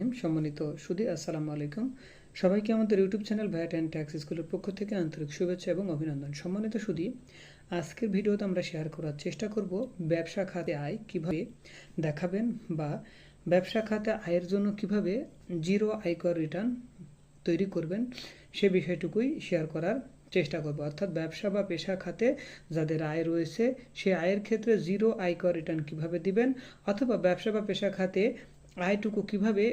সম্মানিত সুদী আসসালামু আলাইকুম। সবাইকে আমাদের YouTube channel VAT and tax স্কুলের পক্ষ থেকে আন্তরিক শুভেচ্ছা এবং অভিনন্দন। সম্মানিত সুদী আজকের ভিডিওতে আমরা শেয়ার করার চেষ্টা করব ব্যবসা খাতে আয় কীভাবে দেখাবেন বা ব্যবসা খাতে আয়ের জন্য কীভাবে জিরো আয়কর রিটার্ন তৈরি করবেন সে বিষয়টুকুই শেয়ার করার চেষ্টা করব। অর্থাৎ ব্যবসা বা পেশা খাতে যাদের আয় রয়েছে, সে আয়ের ক্ষেত্রে জিরো আয়কর রিটার্ন কীভাবে দিবেন? অথবা ব্যবসা বা পেশা খাতে আয়টুকু কীভাবে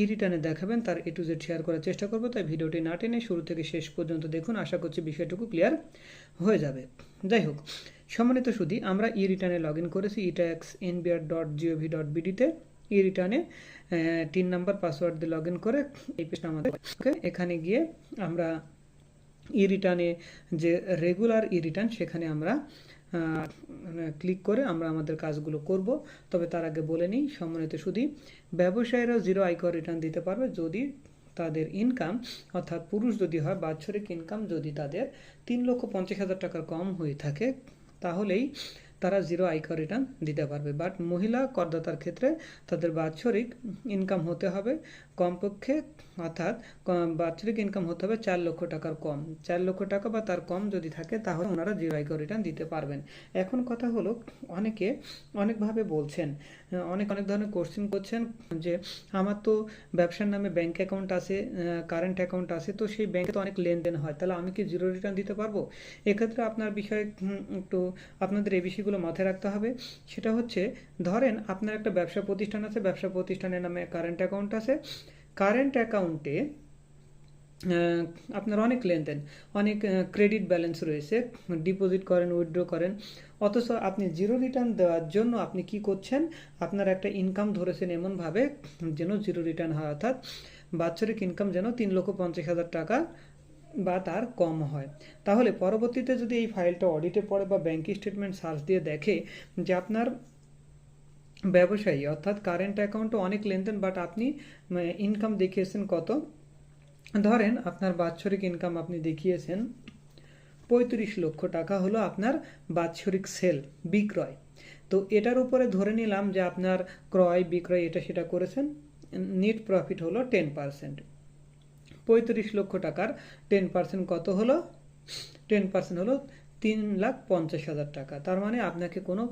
ই রিটার্নে দেখাবেন তার এ টু জেড শেয়ার করার চেষ্টা করব, তাই ভিডিওটি না টেনে শুরু থেকে শেষ পর্যন্ত দেখুন। আশা করছি বিষয়টুকু ক্লিয়ার হয়ে যাবে। যাই হোক, সম্মানিত সুদী আমরা ই রিটার্নে লগ ইন করেছি etax NBR dot GOV dot বিডিতে ই রিটার্নে তিন নাম্বার পাসওয়ার্ড দিয়ে লগ ইন করে এই পেজটা আমাদের ওকে, এখানে গিয়ে আমরা ই রিটার্নে যে রেগুলার ই রিটার্ন সেখানে আমরা ক্লিক করে আমরা আমাদের কাজগুলো করব। তবে তার আগে বলে নিই, সম্মানিত সুদী ব্যবসায়ীরাও জিরো আয়কর রিটার্ন দিতে পারবে যদি তাদের ইনকাম অর্থাৎ পুরুষ যদি হয়, বাৎসরিক ইনকাম যদি তাদের তিন লক্ষ পঞ্চাশ হাজার টাকার কম হয়ে থাকে, তাহলেই তারা জিরো আয়কর রিটার্ন দিতে পারবে। বাট মহিলা করদাতার ক্ষেত্রে তাদের বাৎসরিক ইনকাম হতে হবে কমপক্ষে, অর্থাৎ বাৎসরিক ইনকাম হতে হবে চার লক্ষ টাকার কম। চার লক্ষ টাকা বা তার কম যদি থাকে, তাহলে ওনারা জিরো আয়কর রিটার্ন দিতে পারবেন। এখন কথা হলো, অনেকে অনেকভাবে বলছেন, অনেক অনেক ধরনের কোশ্চেন করছেন যে, আমার তো ব্যবসার নামে ব্যাংক অ্যাকাউন্ট আছে কারেন্ট অ্যাকাউন্ট আছে, তো সেই ব্যাংকে তো অনেক লেনদেন হয়, তাহলে আমি কি জিরো রিটার্ন দিতে পারব? এক্ষেত্রে আপনার বিষয়ে একটু আপনাদের এই বিষয়গুলো মাথায় রাখতে হবে। সেটা হচ্ছে, ধরেন আপনার একটা ব্যবসা প্রতিষ্ঠান আছে, ব্যবসা প্রতিষ্ঠানের নামে কারেন্ট অ্যাকাউন্ট আছে কারেন্ট অ্যাকাউন্টে আপনার অনেক লেনদেন, অনেক ক্রেডিট ব্যালেন্স রয়েছে ডিপোজিট করেন উইথড্র করেন, অথচ আপনি জিরো রিটার্ন দেওয়ার জন্য আপনি কি করছেন? আপনার একটা ইনকাম ধরেছেন এমনভাবে, যেন জিরো রিটার্ন হয়, অর্থাৎ বাৎসরিক ইনকাম যেন তিন লক্ষ পঞ্চাশ হাজার টাকা বা তার কম হয়। তাহলে পরবর্তীতে যদি এই ফাইলটা অডিটে পড়ে বা ব্যাংক স্টেটমেন্ট সার্চ দিয়ে দেখে যে আপনার ব্যবসায়ী, অর্থাৎ কারেন্ট অ্যাকাউন্টে অনেক লেনদেন বাট আপনি ইনকাম দেখিয়েছেন কত? ধরেন আপনার বাৎসরিক ইনকাম আপনি দেখিয়েছেন, পঁয়ত্রিশ লক্ষ টাকা হলো আপনার বাৎসরিক সেল বিক্রয়। তো এটার উপরে ধরে নিলাম যে আপনার ক্রয়, বিক্রয়, এটা সেটা করেছেন নেট প্রফিট হলো টেন পার্সেন্ট পঁয়ত্রিশ লক্ষ টাকার টেন পার্সেন্ট কত হলো? টেন পার্সেন্ট হলো তিন লাখ পঞ্চাশ হাজার টাকা। তার মানে আপনাকে কোনো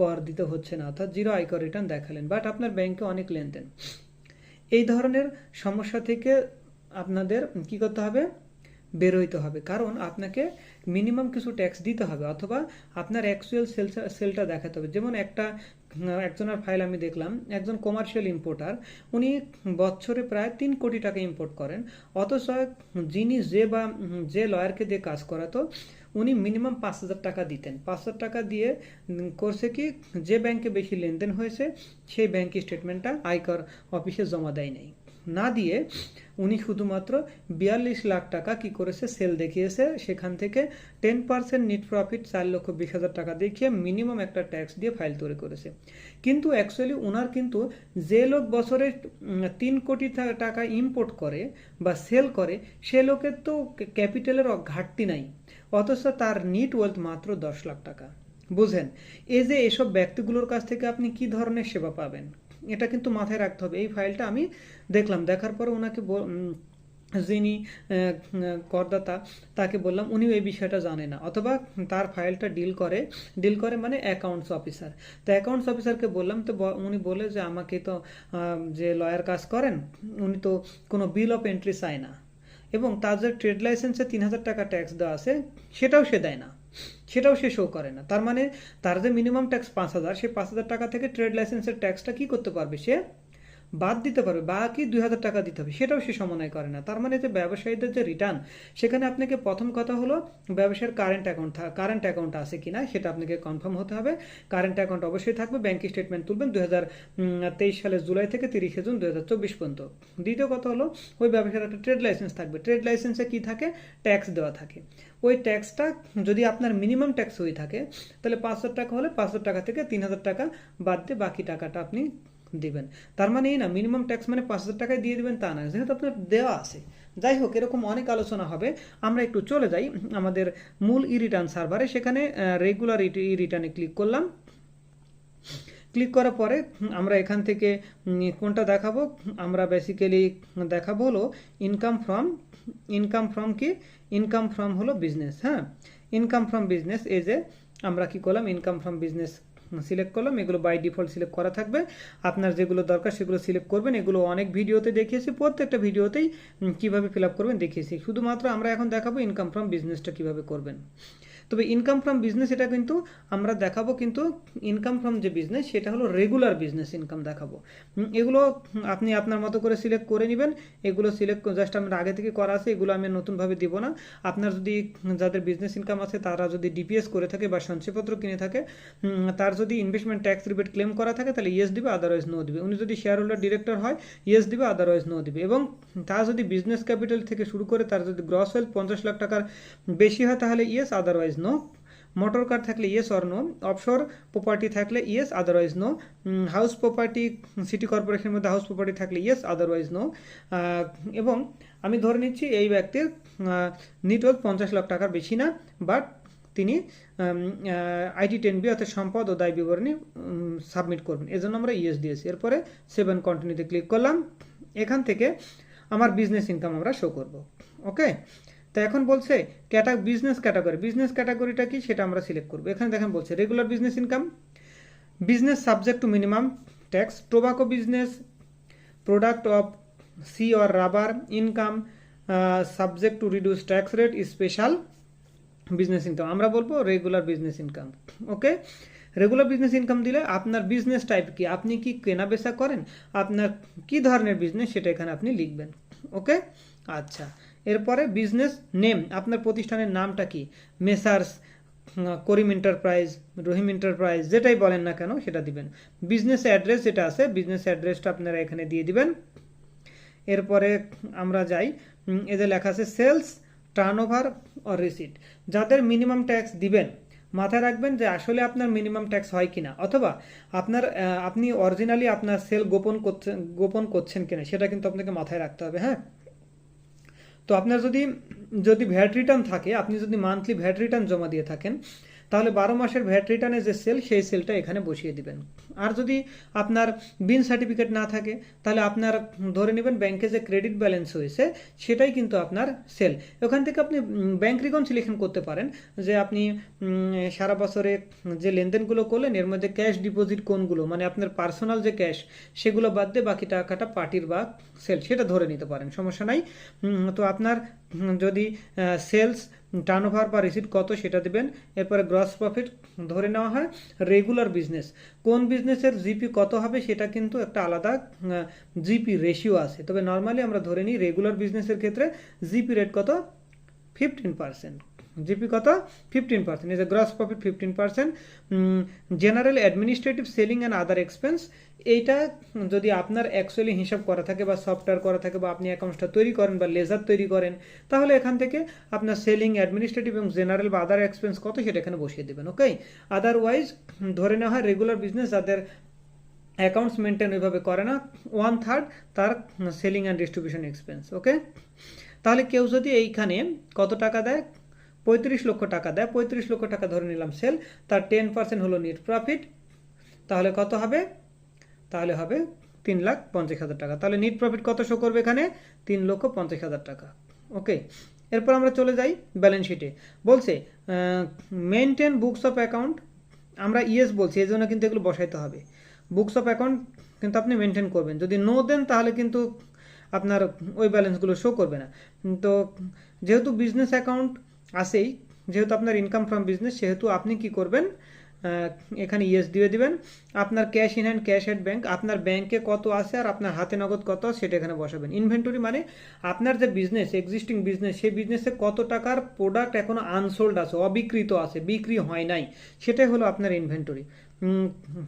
কর দিতে হচ্ছে না, অর্থাৎ জিরো আয়কর রিটার্ন দেখালেন বাট আপনার ব্যাংকে অনেক লেনদেন। এই ধরনের সমস্যা থেকে আপনাদের কি করতে হবে? বেরোইতে হবে, কারণ আপনাকে মিনিমাম কিছু ট্যাক্স দিতে হবে, অথবা আপনার অ্যাকচুয়াল সেল সেলটা দেখাতে হবে। যেমন একটা একজনের ফাইল আমি দেখলাম, একজন কমার্শিয়াল ইম্পোর্টার উনি বছরে প্রায় তিন কোটি টাকা ইম্পোর্ট করেন, অথচ যিনি যে বা, যে লয়ারকে দিয়ে কাজ করাতো উনি মিনিমাম পাঁচ হাজার টাকা দিতেন। পাঁচ হাজার টাকা দিয়ে করছে কি, যে ব্যাংকে বেশি লেনদেন হয়েছে, সেই ব্যাংক স্টেটমেন্টটা আয়কর অফিসে জমা দেয় নাই। না দিয়ে উনি শুধুমাত্র বিয়াল্লিশ লাখ টাকা কি করেছে সেল দেখিয়েছে, সেখান থেকে টেন পার্সেন্ট নিট প্রফিট চার লক্ষ বিশ হাজার টাকা দেখিয়ে মিনিমাম একটা ট্যাক্স দিয়ে ফাইল তৈরি করেছে। কিন্তু অ্যাকচুয়ালি ওনার কিন্তু যে লোক বছরে তিন কোটি টাকা ইম্পোর্ট করে বা সেল করে, সে লোকের তো ক্যাপিটালের ঘাটতি নাই। অথচ তার নিট ওয়েলথ মাত্র দশ লাখ টাকা। বুঝেন, এই যে এসব ব্যক্তিগুলোর কাছ থেকে আপনি কি ধরনের সেবা পাবেন? এটা কিন্তু মাথায় রাখতে হবে। এই ফাইলটা আমি দেখলাম, দেখার পরে ওনাকে যিনি করদাতা, তাকে বললাম, উনিও এই বিষয়টা জানে না। অথবা তার ফাইলটা ডিল করে ডিল করে মানে অ্যাকাউন্টস অফিসার তো অ্যাকাউন্টস অফিসারকে বললাম, তো উনি বলে যে আমাকে তো যে লয়ার কাজ করেন, উনি তো কোনো বিল অফ এন্ট্রি চায় না। এবং তার যে ট্রেড লাইসেন্সে তিন হাজার টাকা ট্যাক্স দেওয়া আছে, সেটাও সে দেয় না। সেটাও সে শো করে না। তার মানে তার যে মিনিমাম ট্যাক্স পাঁচ হাজার, সে পাঁচ হাজার টাকা থেকে ট্রেড লাইসেন্সের ট্যাক্সটা কী করতে পারবে সে? বাদ দিতে পারবে, বাকি দুই হাজার টাকা দিতে হবে, সেটাও সে সমন্বয় করে না। তার মানে যে ব্যবসায়ীদের যে রিটার্ন সেখানে আপনাকে প্রথম কথা হলো ব্যবসার কারেন্ট অ্যাকাউন্ট কারেন্ট অ্যাকাউন্ট আছে কিনা, সেটা আপনাকে কনফার্ম হতে হবে। কারেন্ট অ্যাকাউন্ট অবশ্যই থাকবে ব্যাংক স্টেটমেন্ট তুলবেন দুই তেইশ সালের জুলাই থেকে তিরিশে জুন দুই চব্বিশ পর্যন্ত। দ্বিতীয় কথা হলো, ওই ব্যবসার একটা ট্রেড লাইসেন্স থাকবে। ট্রেড লাইসেন্সে কি থাকে? ট্যাক্স দেওয়া থাকে। ওই ট্যাক্সটা যদি আপনার মিনিমাম ট্যাক্স হয়ে থাকে, তাহলে পাঁচশো টাকা হলে পাঁচশো টাকা থেকে তিন হাজার টাকা বাদ দিয়ে বাকি টাকাটা আপনি দিবেন। তার মানে এই না মিনিমাম ট্যাক্স মানে পাঁচ হাজার টাকায় দিয়ে দিবেন তা না, যেহেতু আপনার দেওয়া আছে। যাই হোক, এরকম অনেক আলোচনা হবে। আমরা একটু চলে যাই আমাদের মূল ই রিটার্ন সার্ভারে সেখানে রেগুলার ই রিটার্নে ক্লিক করলাম। ক্লিক করার পরে, আমরা এখান থেকে কোনটা দেখাবো? আমরা বেসিক্যালি দেখাবো হলো ইনকাম ফ্রম ইনকাম ফ্রম কি? ইনকাম ফ্রম হলো বিজনেস হ্যাঁ? Income from business as a আমরা কি করলাম? ইনকাম ফ্রম বিজনেস সিলেক্ট করলাম, এগুলো বাই ডিফল্ট সিলেক্ট করা থাকবে। আপনার যেগুলো দরকার সেগুলো সিলেক্ট করবেন। এগুলো অনেক ভিডিওতে দেখিয়েছি, প্রত্যেকটা ভিডিওতেই কীভাবে ফিল আপ করবেন দেখিয়েছি। শুধুমাত্র আমরা এখন দেখাবো ইনকাম ফ্রম বিজনেসটা কীভাবে করবেন। তবে ইনকাম ফ্রম বিজনেস এটা কিন্তু আমরা দেখাবো কিন্তু ইনকাম ফ্রম যে বিজনেস সেটা হলো রেগুলার বিজনেস ইনকাম দেখাবো। এগুলো আপনি আপনার মতো করে সিলেক্ট করে নেবেন। এগুলো সিলেক্ট জাস্ট আমরা আগে থেকে করা আছে, এগুলো আমি নতুনভাবে দিব না। আপনার যদি যাদের বিজনেস ইনকাম আছে, তারা যদি ডিপিএস করে থাকে বা সঞ্চয়পত্র কিনে থাকে তার যদি ইনভেস্টমেন্ট ট্যাক্স রিবেট ক্লেম করা থাকে, তাহলে ইয়েস দিবে আদারওয়াইজ নো দিবে। উনি যদি শেয়ার হোল্ডার ডিরেক্টর হয় ইয়েস দিবে আদারওয়াইজ নো দিবে। এবং তার যদি বিজনেস ক্যাপিটাল থেকে শুরু করে তার যদি গ্রস ওয়েলথ পঞ্চাশ লাখ টাকার বেশি হয়, তাহলে yes otherwise no motor car থাকলে yes or no offshore property থাকলে yes otherwise no house property city কর্পোরেশনের মধ্যে হাউস প্রপার্টি থাকলে ইয়েস আদারওয়াইজ নো এবং আমি ধরে নিচ্ছি এই ব্যক্তির নেটওয়ার্ক পঞ্চাশ লাখ টাকার বেশি না বাট তিনি আইটি টেন বি অর্থাৎ সম্পদ ও দায় বিবরণী সাবমিট করবেন। এজন্য আমরা ইয়েস দিয়েছি। এরপরে সেভেন কন্টিনিউতে ক্লিক করলাম। এখান থেকে আমার বিজনেস ইনকাম আমরা শো করব। ওকে তো এখন বলছে ক্যাটা বিজনেস ক্যাটাগরি বিজনেস ক্যাটাগরিটা কি সেটা আমরা সিলেক্ট করব। এখানে দেখেন বলছে regular business income business subject to minimum tax tobacco business product of sea or rubber income subject to reduce tax rate special business income আমরা বলব regular business income okay regular business income দিলে আপনার business type কি? আপনি কি কেনা বেচা করেন? আপনার কি ধরনের বিজনেস সেটা এখানে আপনি লিখবেন ওকে আচ্ছা এরপরে বিজনেস নেম আপনার প্রতিষ্ঠানের নামটা কি? Messrs, Karim enterprise Rahim enterprise যেটাই বলেন না কেন, সেটা দিবেন। বিজনেস অ্যাড্রেস যেটা আছে বিজনেস অ্যাড্রেসটা আপনারা এখানে দিয়ে দিবেন। এরপরে আমরা যাই এতে লেখা আছে সেলস টার্নওভার অর রিসিট যাদের মিনিমাম ট্যাক্স দিবেন, মাথায় রাখবেন যে আসলে আপনার মিনিমাম ট্যাক্স হয় কিনা, অথবা আপনার আপনি অরিজিনালি আপনার সেল গোপন করছেন গোপন করছেন কিনা, সেটা কিন্তু আপনাকে মাথায় রাখতে হবে হ্যাঁ? তো আপনার যদি যদি ভ্যাট রিটার্ন থাকে, আপনি যদি মান্থলি ভ্যাট রিটার্ন জমা দিয়ে থাকেন তাহলে বারো মাসের ভ্যাট রিটার্নের যে সেল সেই সেলটা এখানে বসিয়ে দিবেন। আর যদি আপনার বিন সার্টিফিকেট না থাকে, তাহলে আপনার ধরে নেবেন ব্যাংকে যে ক্রেডিট ব্যালেন্স হয়েছে, সেটাই কিন্তু আপনার সেল ওখান থেকে আপনি ব্যাংক রিকনসিলেশন করতে পারেন, যে আপনি সারা বছরে যে লেনদেনগুলো করলেন, এর মধ্যে ক্যাশ ডিপোজিট কোনগুলো মানে আপনার পার্সোনাল যে ক্যাশ সেগুলো বাদ দিয়ে বাকি টাকাটা পার্টির বা সেল সেটা ধরে নিতে পারেন, সমস্যা নাই। তো আপনার যদি সেলস টার্নওভার বা রিসিট কত সেটা দেবেন। এরপরে গ্রস প্রফিট ধরে নেওয়া হয় রেগুলার বিজনেস কোন বিজনেসের জিপি কত হবে সেটা কিন্তু একটা আলাদা জিপি রেশিও আছে। তবে নর্মালি আমরা ধরে নিই রেগুলার বিজনেসের ক্ষেত্রে জিপি রেট কত? ফিফটিন পার্সেন্ট জিপি কত? Fifteen percent is a gross profit fifteen percent general administrative selling and other expense এইটা যদি আপনার অ্যাকচুয়ালি হিসাব করা থাকে বা সফটওয়্যার করা থাকে বা আপনি অ্যাকাউন্টসটা তৈরি করেন বা লেজার তৈরি করেন, তাহলে এখান থেকে আপনার সেলিং অ্যাডমিনিস্ট্রেটিভ এবং জেনারেল বা আদার এক্সপেন্স কত সেটা এখানে বসিয়ে দেবেন ওকে আদারওয়াইজ ধরে নেওয়া হয় রেগুলার বিজনেস যাদের অ্যাকাউন্টস মেনটেন ওইভাবে করে না ওয়ান থার্ড তার selling and distribution expense okay তাহলে কেউ যদি এইখানে কত টাকা দেয়? পঁয়ত্রিশ লক্ষ টাকা দেয়, পঁয়ত্রিশ লক্ষ টাকা ধরে নিলাম সেল তার টেন পার্সেন্ট হলো নেট প্রফিট তাহলে কত হবে? তাহলে হবে তিন লাখ পঞ্চাশ হাজার টাকা। তাহলে নেট প্রফিট কত শো করবে এখানে? তিন লক্ষ পঞ্চাশ হাজার টাকা। ওকে এরপর আমরা চলে যাই ব্যালেন্স শিটে বলছে মেনটেন বুকস অফ অ্যাকাউন্ট আমরা ইয়েস বলছি, এই জন্য কিন্তু এগুলো বসাইতে হবে। বুকস অফ অ্যাকাউন্ট কিন্তু আপনি মেনটেন করবেন। যদি নো দেন, তাহলে কিন্তু আপনার ওই ব্যালেন্সগুলো শো করবে না। তো যেহেতু বিজনেস অ্যাকাউন্ট আসেই যেহেতু আপনার ইনকাম ফ্রম বিজনেস সেহেতু আপনি কি করবেন? এখানে ইয়েস দিয়ে দিবেন। আপনার cash in hand cash at bank আপনার ব্যাংকে কত আছে আর আপনার হাতে নগদ কত, সেটা এখানে বসাবেন। ইনভেন্টরি মানে আপনার যে বিজনেস এক্সিস্টিং বিজনেস সেই বিজনেসে কত টাকার প্রোডাক্ট এখনও আনসোল্ড আছে অবিকৃত আছে, বিক্রি হয় নাই, সেটাই হলো আপনার ইনভেন্টরি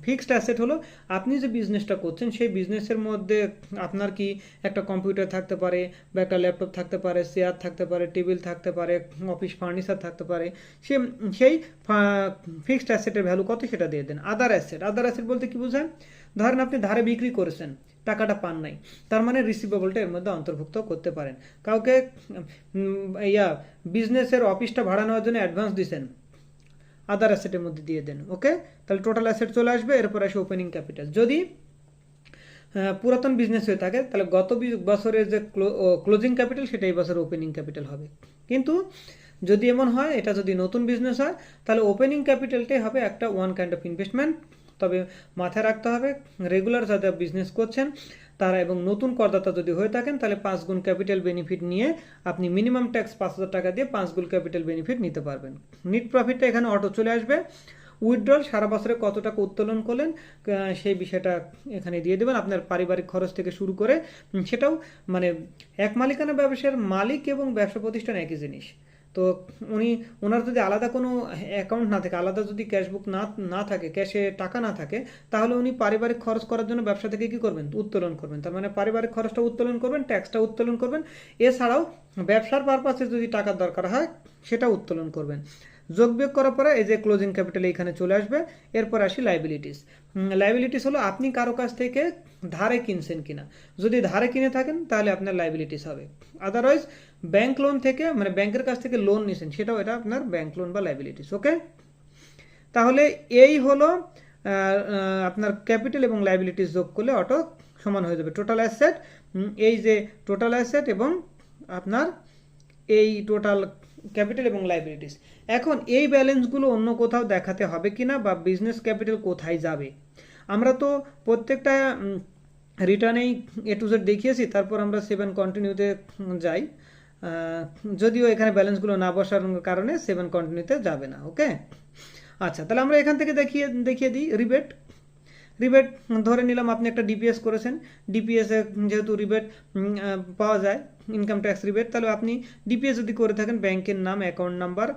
ফিক্সড অ্যাসেট হলো, আপনি যে বিজনেসটা করছেন, সেই বিজনেসের মধ্যে আপনার কি একটা কম্পিউটার থাকতে পারে বা একটা ল্যাপটপ থাকতে পারে চেয়ার থাকতে পারে টেবিল থাকতে পারে অফিস ফার্নিচার থাকতে পারে, সে, সেই ফিক্সড অ্যাসেটের ভ্যালু কত সেটা দিয়ে দেন। আদার অ্যাসেট আদার অ্যাসেট বলতে কি বোঝায়? ধরেন আপনি ধারে বিক্রি করেছেন, টাকাটা পান নাই, তার মানে রিসিভেবলটা এর মধ্যে অন্তর্ভুক্ত করতে পারেন। কাউকে ইয়া বিজনেসের অফিসটা ভাড়া নেওয়ার জন্য অ্যাডভান্স দিছেন আদার অ্যাসেটের মধ্যে দিয়ে দেন ওকে তাহলে টোটাল অ্যাসেট চলে আসবে, এরপর আসে ওপেনিং ক্যাপিটাল যদি পুরাতন বিজনেস হয়ে থাকে, তাহলে গত বছরের যে ক্লোজিং ক্যাপিটাল সেটা এই বছর ওপেনিং ক্যাপিটাল হবে। কিন্তু, যদি এমন হয়, এটা যদি নতুন বিজনেস হয়, তাহলে ওপেনিং ক্যাপিটালটাই হবে একটা ওয়ান কাইন্ড অফ ইনভেস্টমেন্ট তবে মাথায় রাখতে হবে রেগুলার যারা বিজনেস করছেন, তারা এবং নতুন করদাতা যদি হয়ে থাকেন, তাহলে পাঁচ গুণ ক্যাপিটাল বেনিফিট নিয়ে আপনি মিনিমাম ট্যাক্স পাঁচ হাজার টাকা দিয়ে পাঁচ গুণ ক্যাপিটাল বেনিফিট নিতে পারবেন। নিট প্রফিটটা এখানে অটো চলে আসবে। উইথড্রল সারা বছরে কত টাকা উত্তোলন করলেন সেই বিষয়টা এখানে দিয়ে দেবেন। আপনার পারিবারিক খরচ থেকে শুরু করে সেটাও মানে এক মালিকানা ব্যবসার মালিক এবং ব্যবসা প্রতিষ্ঠান একই জিনিস। তো উনি ওনার যদি আলাদা কোনো অ্যাকাউন্ট না থাকে, আলাদা যদি ক্যাশবুক না না থাকে ক্যাশে টাকা না থাকে, তাহলে উনি পারিবারিক খরচ করার জন্য ব্যবসা থেকে কি করবেন? উত্তোলন করবেন। তার মানে পারিবারিক খরচটা উত্তোলন করবেন ট্যাক্সটা উত্তোলন করবেন। এছাড়াও ব্যবসার পারপাসে যদি টাকার দরকার হয় সেটা উত্তোলন করবেন। যোগ বিয়োগ করার পরে এই যে ক্লোজিং ক্যাপিটাল এখানে চলে আসবে, এরপর আসি লাইবিলিটিস লাইবিলিটিস হলো আপনি কারও কাছ থেকে ধারে কিনছেন কিনা। যদি ধারে কিনে থাকেন, তাহলে আপনার লাইবিলিটিস হবে। আদারওয়াইজ ব্যাংক লোন থেকে মানে ব্যাংকের কাছ থেকে লোন নিছেন, সেটাও এটা আপনার ব্যাংক লোন বা লাইবিলিটিস ওকে তাহলে এই হলো আপনার ক্যাপিটাল এবং লাইবিলিটিস যোগ করলে অটো সমান হয়ে যাবে টোটাল অ্যাসেট এই যে টোটাল অ্যাসেট এবং আপনার এই টোটাল ক্যাপিটাল এবং লাইবিলিটিস। এখন এই ব্যালেন্সগুলো অন্য কোথাও দেখাতে হবে কিনা বা বিজনেস ক্যাপিটাল কোথায় যাবে? আমরা তো প্রত্যেকটা রিটার্নেই এ টু জেড দেখিয়েছি, তারপর আমরা সেভেন কন্টিনিউতে যাই। যদিও এখানে ব্যালেন্সগুলো না বসার কারণে সেভেন কন্টিনিউতে যাবে না ওকে আচ্ছা তাহলে আমরা এখান থেকে দেখিয়ে দেখিয়ে দিই রিবেট রিবেট ধরে নিলাম, আপনি একটা ডিপিএস করেছেন। ডিপিএস যেহেতু রিবেট পাওয়া যায় ইনকাম ট্যাক্স রিবেট তাহলে আপনি ডিপিএস যদি করে থাকেন, ব্যাংকের নাম account number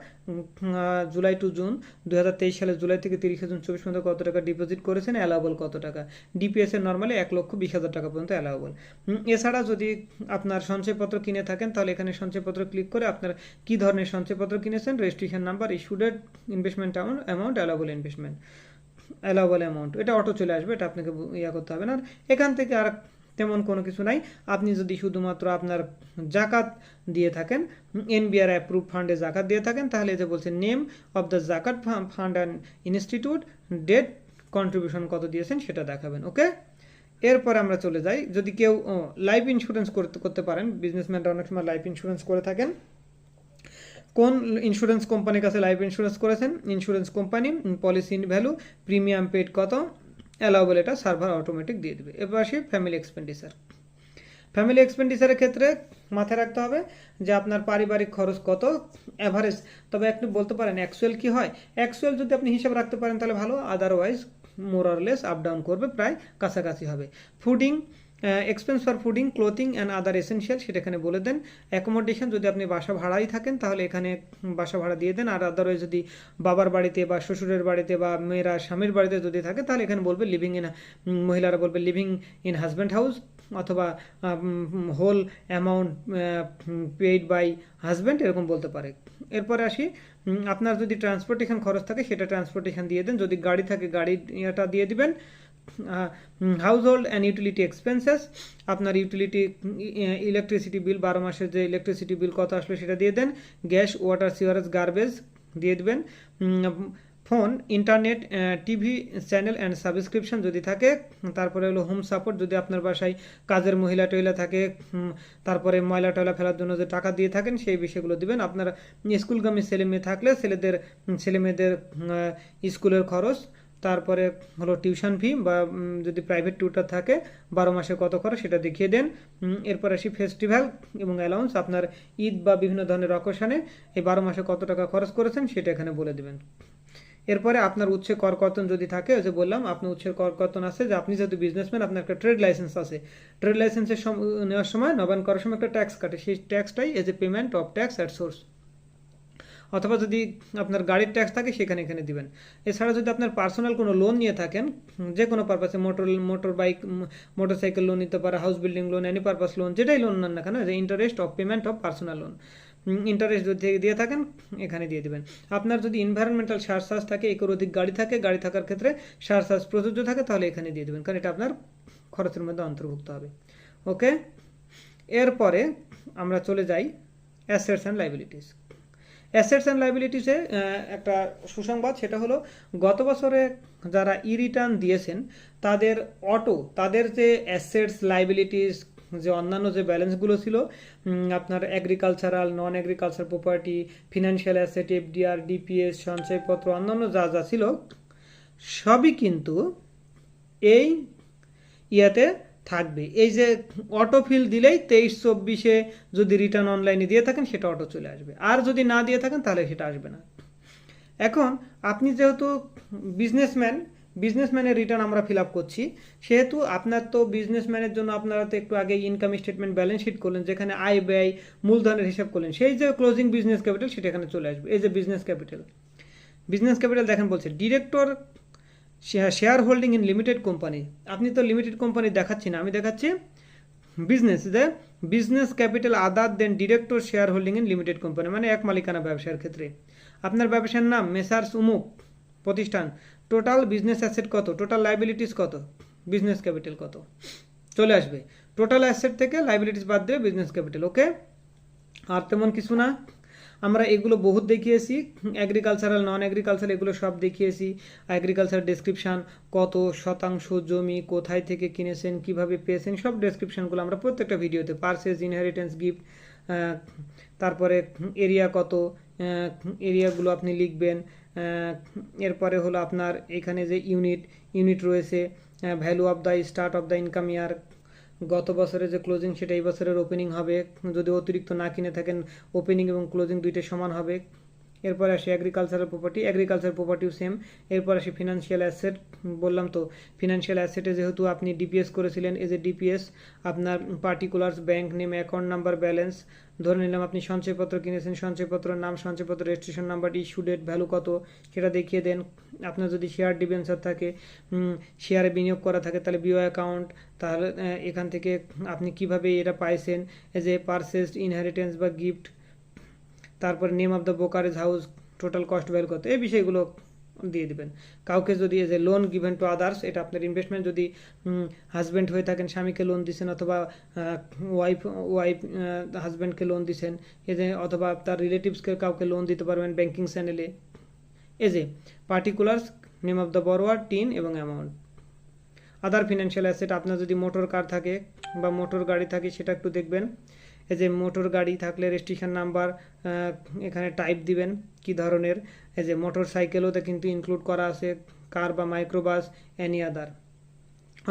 July to June দু সালের জুলাই থেকে তিরিশে জুন চব্বিশ পর্যন্ত কত টাকা ডিপোজিট করেছেন? অ্যালাউবল কত টাকা? ডিপিএস এর নর্মালি এক লক্ষ বিশ হাজার টাকা পর্যন্ত অ্যালাউবল এছাড়া যদি আপনার সঞ্চয়পত্র কিনে থাকেন, তাহলে এখানে সঞ্চয়পত্র ক্লিক করে আপনার কি ধরনের সঞ্চয়পত্র কিনেছেন? Registration number issued investment amount allowable investment allowable amount এটা অটো চলে আসবে, এটা আপনাকে ইয়া করতে হবে না। এখান থেকে আর তেমন কোনো কিছু নাই। আপনি যদি শুধুমাত্র আপনার জাকাত দিয়ে থাকেন, এনবিআর অ্যাপ্রুভ ফান্ডে জাকাত দিয়ে থাকেন, তাহলে যে বলছে name of the zakat fund and institute date contribution কত দিয়েছেন সেটা দেখাবেন ওকে এরপর আমরা চলে যাই। যদি কেউ লাইফ ইন্স্যুরেন্স করতে করতে পারেন বিজনেসম্যানরা অনেক সময় লাইফ ইন্স্যুরেন্স করে থাকেন। কোন ইন্স্যুরেন্স কোম্পানির কাছে লাইফ ইন্স্যুরেন্স করেছেন? Insurance company policy in value premium paid কত? অ্যালাউবল এটা সার্ভার অটোমেটিক দিয়ে দেবে। এবার আসি ফ্যামিলি এক্সপেন্ডিচার ফ্যামিলি এক্সপেন্ডিচারের ক্ষেত্রে মাথায় রাখতে হবে যে আপনার পারিবারিক খরচ কত অ্যাভারেজ তবে আপনি বলতে পারেন অ্যাকচুয়াল কি হয়? অ্যাকচুয়াল যদি আপনি হিসাব রাখতে পারেন তাহলে ভালো আদারওয়াইজ মোরারলেস আপ ডাউন করবে, প্রায় কাছাকাছি হবে। Fooding expense for fooding clothing and other essential সেটা এখানে বলে দেন। অ্যাকোমোডেশন যদি আপনি বাসা ভাড়াই থাকেন, তাহলে এখানে বাসা ভাড়া দিয়ে দেন। আর আদারওয়াইজ যদি বাবার বাড়িতে বা শ্বশুরের বাড়িতে বা মেয়েরা স্বামীর বাড়িতে যদি থাকে, তাহলে এখানে বলবে লিভিং ইন মহিলারা বলবে লিভিং ইন হাজব্যান্ড হাউস অথবা whole amount paid by husband এরকম বলতে পারে। এরপরে আসি আপনার যদি ট্রান্সপোর্টেশন খরচ থাকে, সেটা ট্রান্সপোর্টেশন দিয়ে দেন। যদি গাড়ি থাকে গাড়ির ইয়েটা দিয়ে দিবেন। House hold and utility expenses আপনার ইউটিলিটি ইলেকট্রিসিটি বিল বারো মাসের যে ইলেকট্রিসিটি বিল কত আসলো সেটা দিয়ে দেন। গ্যাস ওয়াটার সিওয়ারেজ গার্বেজ দিয়ে দেবেন। Phone internet TV channel and subscription যদি থাকে, তারপরে হলো হোম সাপোর্ট যদি আপনার বাসায় কাজের মহিলা টহিলা থাকে তারপরে ময়লা টয়লা ফেলার জন্য যে টাকা দিয়ে থাকেন সেই বিষয়গুলো দিবেন। আপনার স্কুলগামী ছেলে মেয়ে থাকলে ছেলেদের ছেলে মেয়েদের স্কুলের খরচ তারপরে হলো টিউশন ফি বা যদি প্রাইভেট টিউটার থাকে, বারো মাসে কত খরচ সেটা দেখিয়ে দেন। এরপর আসি ফেস্টিভ্যাল এবং অ্যালাউন্স আপনার ঈদ বা বিভিন্ন ধরনের অকেশনে এই বারো মাসে কত টাকা খরচ করেছেন সেটা এখানে বলে দেবেন। এরপরে আপনার উচ্ছে করকর্তন যদি থাকে, ওই যে বললাম, আপনার উচ্ছের করকর্তন আছে যে আপনি যেহেতু বিজনেসম্যান আপনার একটা ট্রেড লাইসেন্স আছে। ট্রেড লাইসেন্সের নেওয়ার সময় নবায়ন করার সময় একটা ট্যাক্স কাটে। সেই ট্যাক্সটাই as a payment of tax at source অথবা যদি আপনার গাড়ির ট্যাক্স থাকে সেখানে এখানে দিবেন। এছাড়া যদি আপনার পার্সোনাল কোনো লোন নিয়ে থাকেন, যে কোনো পারপাসে motor motor bike motor cycle loan নিতে পারে house building loan any purpose loan যেটাই লোন নেন না কেন interest of payment of personal loan interest যদি দিয়ে থাকেন, এখানে দিয়ে দিবেন। আপনার যদি এনভায়রনমেন্টাল সারচার্জ থাকে, একর অধিক গাড়ি থাকে, গাড়ি থাকার ক্ষেত্রে সারচার্জ প্রযোজ্য থাকে, তাহলে এখানে দিয়ে দেবেন, কারণ এটা আপনার খরচের মধ্যে অন্তর্ভুক্ত হবে। ওকে এরপরে আমরা চলে যাই assets and liabilities assets and লাইবিলিটিসে একটা সুসংবাদ, সেটা হলো গত বছরে যারা ই রিটার্ন দিয়েছেন, তাদের অটো তাদের যে অ্যাসেটস লাইবিলিটিস যে অন্যান্য যে ব্যালেন্সগুলো ছিল আপনার agricultural non agriculture property financial asset FDR DPS সঞ্চয়পত্র, অন্যান্য যা যা ছিল, সবই কিন্তু এই ইয়াতে থাকবে। এই যে অটো ফিল দিলেই তেইশ চব্বিশে যদি রিটার্ন অনলাইনে দিয়ে থাকেন, সেটা অটো চলে আসবে। আর যদি না দিয়ে থাকেন, তাহলে সেটা আসবে না। এখন আপনি যেহেতু বিজনেসম্যান বিজনেসম্যানের রিটার্ন আমরা ফিল আপ করছি, সেহেতু আপনার তো বিজনেসম্যানের জন্য আপনারা তো একটু আগে ইনকাম স্টেটমেন্ট ব্যালেন্স শিট করলেন, যেখানে আয় ব্যয়, মূলধনের হিসাব করলেন, সেই যে ক্লোজিং বিজনেস ক্যাপিটাল সেটা এখানে চলে আসবে। এই যে বিজনেস ক্যাপিটাল বিজনেস ক্যাপিটাল দেখেন বলছে director share holding in limited company আপনি তো লিমিটেড কোম্পানি দেখাচ্ছি না, আমি দেখাচ্ছি বিজনেস যে business capital other than director share holding in limited company মানে এক মালিকানা ব্যবসার ক্ষেত্রে। আপনার ব্যবসার নাম মেসার্স উমুক প্রতিষ্ঠান। টোটাল বিজনেস অ্যাসেট কত? টোটাল লাইবিলিটিস কত? বিজনেস ক্যাপিটাল কত? চলে আসবে। টোটাল অ্যাসেট থেকে লাইবিলিটিস বাদ দিয়ে বিজনেস ক্যাপিটাল ওকে আর তেমন কিছু না। আমরা এগুলো বহুত দেখিয়েছি এগ্রিকালচারাল নন এগ্রিকালচার এগুলো সব দেখিয়েছি। এগ্রিকালচার ডেসক্রিপশান কত শতাংশ জমি কোথায় থেকে কিনেছেন, কীভাবে পেয়েছেন, সব ডেসক্রিপশানগুলো আমরা প্রত্যেকটা ভিডিওতে পার্সেস ইনহেরিটেন্স গিফট তারপরে এরিয়া কত এরিয়াগুলো আপনি লিখবেন এরপরে হলো আপনার এখানে যে ইউনিট ইউনিট রয়েছে value of the start of the income year গত বছরে যে ক্লোজিং সেটা এই বছরের ওপেনিং হবে। যদি অতিরিক্ত না কিনে থাকেন ওপেনিং এবং ক্লোজিং দুইটাই সমান হবে। এরপর আসি এগ্রিকালচারাল প্রপার্টি এগ্রিকালচার প্রপার্টিও সেম এরপর আসি ফিনান্সিয়াল অ্যাসেট বললাম তো ফিনান্সিয়াল অ্যাসেটে যেহেতু আপনি ডিপিএস করেছিলেন এজ এ ডিপিএস আপনার particulars bank name account number balance ধরে নিলাম আপনি সঞ্চয়পত্র কিনেছেন সঞ্চয়পত্রের নাম, সঞ্চয়পত্র registration number issue date value কত, সেটা দেখিয়ে দেন। আপনার যদি শেয়ার ডিবেঞ্চার থাকে শেয়ারে বিনিয়োগ করা থাকে, তাহলে বিও অ্যাকাউন্ট তাহলে এখান থেকে আপনি কীভাবে এটা পাইছেন এজ এ পারচেসড ইনহেরিটেন্স বা গিফট তারপর name of the brokerage house total cost value কত, এই বিষয়গুলো দিয়ে দিবেন। কাউকে যদি as a loan given to others এটা আপনার ইনভেস্টমেন্ট যদি হাজব্যান্ড হয়ে থাকেন, স্বামীকে লোন দিচ্ছেন অথবা ওয়াইফ ওয়াইফ হাজব্যান্ডকে লোন দিচ্ছেন এজ অথবা তার রিলেটিভসকে কাউকে লোন দিতে পারবেন ব্যাংকিং চ্যানেলে as particulars name of the borrower TIN এবং অ্যামাউন্ট আদার ফিনান্সিয়াল অ্যাসেট আপনার যদি মোটর কার থাকে বা মোটর গাড়ি থাকে, সেটা একটু দেখবেন। এই যে মোটর গাড়ি থাকলে রেজিস্ট্রেশন নাম্বার এখানে টাইপ দিবেন কি ধরনের। এই যে মোটর সাইকেলও তো কিন্তু ইনক্লুড করা আছে কার বা মাইক্রোবাস এনি আদার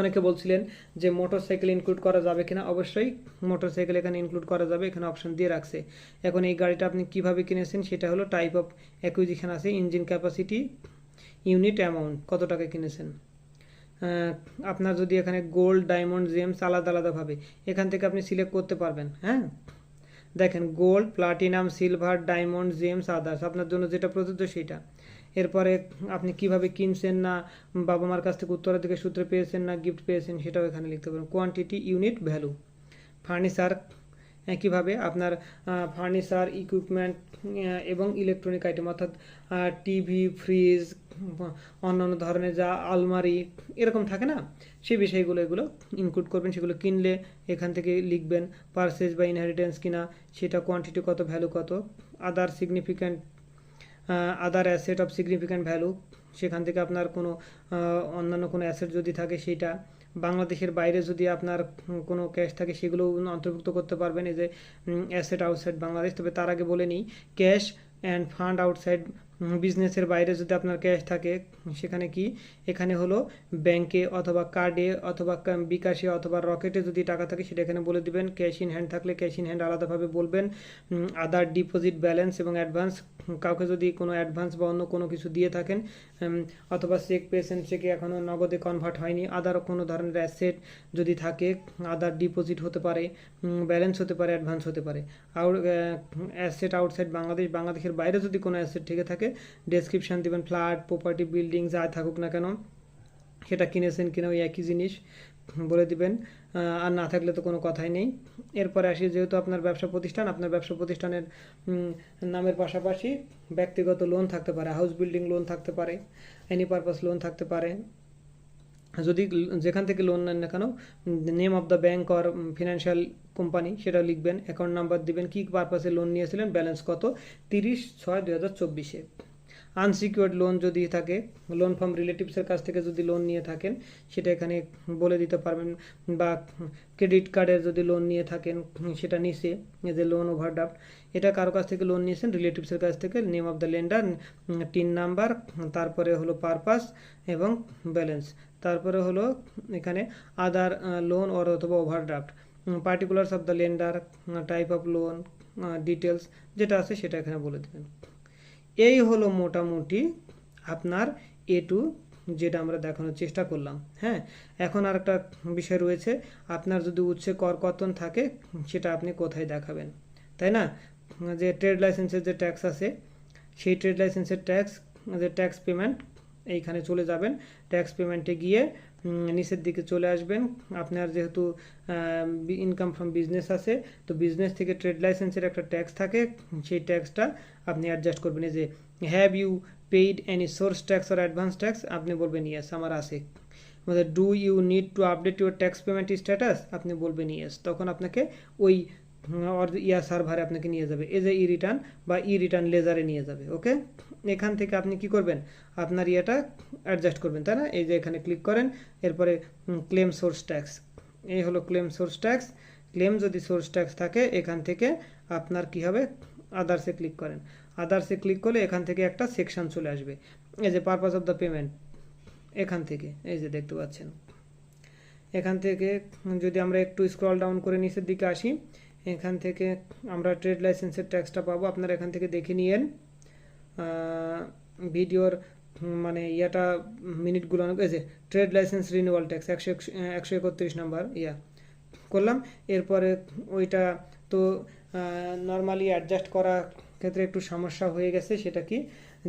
অনেকে বলছিলেন যে মোটর সাইকেল ইনক্লুড করা যাবে কিনা? অবশ্যই মোটর সাইকেল এখানে ইনক্লুড করা যাবে, এখানে অপশন দিয়ে রাখছে। এখন এই গাড়িটা আপনি কীভাবে কিনেছেন সেটা হলো টাইপ অফ অ্যাকুইজিশন আছে ইঞ্জিন ক্যাপাসিটি ইউনিট অ্যামাউন্ট কত টাকা কিনেছেন? আপনার যদি এখানে গোল্ড ডায়মন্ড জেমস আলাদা আলাদাভাবে এখান থেকে আপনি সিলেক্ট করতে পারবেন হ্যাঁ? দেখেন gold platinum silver diamond gems others আপনার জন্য যেটা প্রযোজ্য সেটা। এরপরে আপনি কীভাবে কিনছেন না, বাবা মার কাছ থেকে উত্তরাধিকার সূত্রে পেয়েছেন না গিফট পেয়েছেন, সেটাও এখানে লিখতে পারেন। কোয়ান্টিটি ইউনিট ভ্যালু ফার্নিচার একইভাবে আপনার ফার্নিচার ইকুইপমেন্ট এবং ইলেকট্রনিক আইটেম অর্থাৎ টিভি ফ্রিজ অন্যান্য ধরনের যা আলমারি এরকম থাকে না, সেই বিষয়গুলো এগুলো ইনক্লুড করবেন, সেগুলো কিনলে এখান থেকে লিখবেন পারচেজ বা ইনহেরিটেন্স কিনা, সেটা কোয়ান্টিটি কত ভ্যালু কত other significant other asset of significant value সেখান থেকে আপনার কোনো অন্যান্য কোনো অ্যাসেট যদি থাকে সেটা বাংলাদেশের বাইরে যদি আপনার কোনো ক্যাশ থাকে, সেগুলো অন্তর্ভুক্ত করতে পারবেন। এই যে অ্যাসেট আউটসাইড বাংলাদেশ, তবে তার আগে বলে নিই ক্যাশ অ্যান্ড ফান্ড আউটসাইড বিজনেসের বাইরে যদি আপনার ক্যাশ থাকে, সেখানে কি? এখানে হলো ব্যাংকে অথবা কার্ডে অথবা বিকাশে অথবা রকেটে যদি টাকা থাকে, সেটা এখানে বলে দিবেন। ক্যাশ ইন হ্যান্ড থাকলে ক্যাশ ইন হ্যান্ড আলাদাভাবে বলবেন। আদার ডিপোজিট ব্যালেন্স এবং অ্যাডভান্স কাউকে যদি কোনো অ্যাডভান্স বা অন্য কোনো কিছু দিয়ে থাকেন অথবা চেক পেয়েছেন চেকে এখনও নগদে কনভার্ট হয়নি আদার কোনো ধরনের অ্যাসেট যদি থাকে আদার ডিপোজিট হতে পারে ব্যালেন্স হতে পারে অ্যাডভান্স হতে পারে। আউট অ্যাসেট আউটসাইড বাংলাদেশ, বাংলাদেশের বাইরে যদি কোনো অ্যাসেট থেকে থাকে ডেসক্রিপশন দেবেন ফ্ল্যাট প্রপার্টি বিল্ডিং যা থাকুক না কেন, সেটা কিনেছেন কিনা ওই একই জিনিস, বলে দিবেন। আর না থাকলে তো কোনো কথাই নেই। এরপরে আসি, যেহেতু আপনার ব্যবসা প্রতিষ্ঠান, আপনার ব্যবসা প্রতিষ্ঠানের নামের পাশাপাশি ব্যক্তিগত লোন থাকতে পারে হাউস বিল্ডিং লোন থাকতে পারে এনি পারপাস লোন থাকতে পারে। যদি যেখান থেকে লোন নেন না কেন name of the bank or financial company সেটা লিখবেন অ্যাকাউন্ট নাম্বার দিবেন, কী পারপাসে লোন নিয়েছিলেন ব্যালেন্স কত? তিরিশ ছয় দু হাজার চব্বিশে। আনসিকিউর্ড লোন যদি থাকে লোন ফ্রম রিলেটিভসের কাছ থেকে যদি লোন নিয়ে থাকেন, সেটা এখানে বলে দিতে পারবেন। বা ক্রেডিট কার্ডের যদি লোন নিয়ে থাকেন, সেটা নিচে যে লোন ওভারড্রাফট এটা কারও কাছ থেকে লোন নিয়েছেন রিলেটিভসের কাছ থেকে name of the lender TIN number তারপরে হলো পারপাস এবং ব্যালেন্স তারপরে হলো এখানে আদার লোন অর অথবা overdraft particulars of the lender type of loan details যেটা আছে সেটা এখানে বলে দেবেন। এই হলো মোটামুটি আপনার এ টু যেটা আমরা দেখানোর চেষ্টা করলাম। হ্যাঁ এখন আর একটা বিষয় রয়েছে। আপনার যদি উচ্ছে কর কর্তন থাকে, সেটা আপনি কোথায় দেখাবেন? তাই না? যে ট্রেড লাইসেন্সের যে ট্যাক্স আছে, সেই ট্রেড লাইসেন্সের ট্যাক্স যে ট্যাক্স পেমেন্ট এইখানে চলে যাবেন ট্যাক্স পেমেন্টে গিয়ে নিচের দিকে চলে আসবেন। আপনার যেহেতু ইনকাম ফ্রম বিজনেস আছে, তো বিজনেস থেকে ট্রেড লাইসেন্সের একটা ট্যাক্স থাকে, সেই ট্যাক্সটা আপনি অ্যাডজাস্ট করবেন। যে have you paid any source tax R advance tax আপনি বলবেন ইয়েস আমার আছে। মানে do you need to update your tax payment status আপনি বলবেন ইয়েস তখন আপনাকে ওই ইয়া সার্ভারে আপনাকে নিয়ে যাবে এজ এ ই রিটার্ন বা ই রিটার্ন লেজারে নিয়ে যাবে ওকে এখান থেকে আপনি কি করবেন? আপনার ইয়েটা অ্যাডজাস্ট করবেন, তাই না? এই যে এখানে ক্লিক করেন, এরপরে ক্লেম সোর্স ট্যাক্স এই হলো ক্লেম সোর্স ট্যাক্স ক্লেম যদি সোর্স ট্যাক্স থাকে, এখান থেকে আপনার কি হবে? আদার্সে ক্লিক করেন। আদার্সে ক্লিক করলে এখান থেকে একটা সেকশন চলে আসবে। এই যে পারপাস অফ দ্য পেমেন্ট এখান থেকে, এই যে দেখতে পাচ্ছেন। এখান থেকে যদি আমরা একটু স্ক্রল ডাউন করে নিচের দিকে আসি এখান থেকে আমরা ট্রেড লাইসেন্সের ট্যাক্সটা পাবো। আপনারা এখান থেকে দেখে নিয়েন। ভিডিওর মানে ইয়েটা মিনিটগুলো এই যে ট্রেড লাইসেন্স রিনিউয়াল ট্যাক্স একশো একশো একত্রিশ নাম্বার, ইয়া, করলাম। এরপরে ওইটা তো নর্মালি অ্যাডজাস্ট করা ক্ষেত্রে একটু সমস্যা হয়ে গেছে, সেটা কি?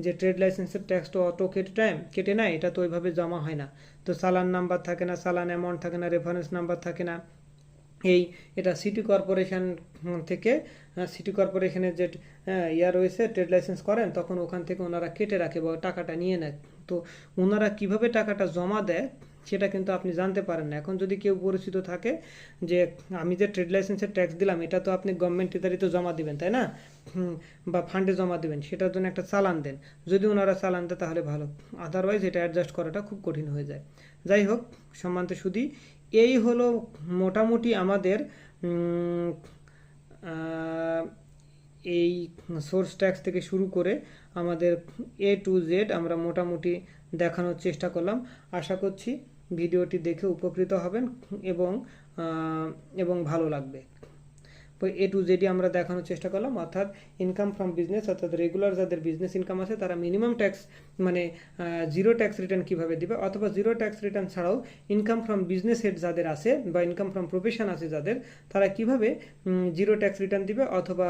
যে ট্রেড লাইসেন্সের ট্যাক্স তো অটো কেটে টাইম কেটে নেয়, এটা তো ওইভাবে জমা হয় না। তো সালান নাম্বার থাকে না সালান অ্যামাউন্ট থাকে না রেফারেন্স নাম্বার থাকে না। এই এটা সিটি কর্পোরেশন থেকে সিটি কর্পোরেশনের যে আহ, ইয়া রয়েছে ট্রেড লাইসেন্স করেন তখন ওখান থেকে ওনারা কেটে রাখে বা টাকাটা নিয়ে নেয়। তো ওনারা কীভাবে টাকাটা জমা দেয় সেটা কিন্তু আপনি জানতে পারেন না। এখন যদি কেউ পরিচিত থাকে যে আমি যে ট্রেড লাইসেন্সের ট্যাক্স দিলাম এটা তো আপনি গভর্নমেন্ট ইত্যাদিতে জমা দিবেন তাই না? বা ফান্ডে জমা দিবেন সেটার জন্য একটা চালান দেন। যদি ওনারা চালান দেয় তাহলে ভালো। আদারওয়াইজ এটা অ্যাডজাস্ট করাটা খুব কঠিন হয়ে যায়। যাই হোক সম্মানিত সুদী এই হলো মোটামুটি আমাদের এই সোর্স ট্যাক্স থেকে শুরু করে আমাদের এ টু জেড আমরা মোটামুটি দেখানোর চেষ্টা করলাম। আশা করছি ভিডিওটি দেখে উপকৃত হবেন এবং এবং ভালো লাগবে। এ টু জেডি আমরা দেখানোর চেষ্টা করলাম, অর্থাৎ ইনকাম ফ্রম বিজনেস অর্থাৎ রেগুলার যাদের বিজনেস ইনকাম আছে, তারা মিনিমাম ট্যাক্স মানে জিরো ট্যাক্স রিটার্ন কীভাবে দিবে, অথবা জিরো ট্যাক্স রিটার্ন ছাড়াও ইনকাম ফ্রম বিজনেস হেড যাদের আছে, বা ইনকাম ফ্রম প্রফেশন আছে যাদের, তারা কীভাবে জিরো ট্যাক্স রিটার্ন দিবে, অথবা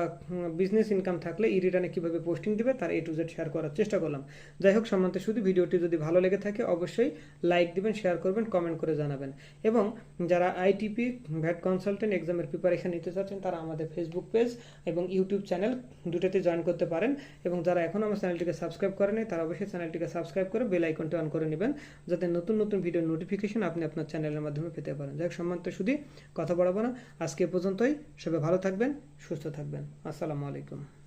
বিজনেস ইনকাম থাকলে ই রিটার্নে কীভাবে পোস্টিং দিবে, তার এ টু জেড শেয়ার করার চেষ্টা করলাম। যাই হোক, সম্মানিত শুধু ভিডিওটি যদি ভালো লেগে থাকে, অবশ্যই লাইক দিবেন শেয়ার করবেন কমেন্ট করে জানাবেন। এবং যারা আইটিপি ভ্যাট কনসালটেন্ট এক্সামের প্রিপারেশন নিতে চাচ্ছেন, তারা আমাদের ফেসবুক পেজ এবং ইউটিউব চ্যানেল দুটোতে জয়েন করতে পারেন এবং যারা এখনও আমার চ্যানেলটিকে সাবস্ক্রাইব করেনি তারা অবশ্যই চ্যানেলটিকে সাবস্ক্রাইব করে বেল আইকনটি অন করে নেবেন, যাতে নতুন নতুন ভিডিওর নোটিফিকেশন আপনি আপনার চ্যানেলের মাধ্যমে পেতে পারেন। যাই সম্মান তো শুধু কথা বলাবো না। আজকে পর্যন্তই। সবাই ভালো থাকবেন, সুস্থ থাকবেন। আসসালামু আলাইকুম।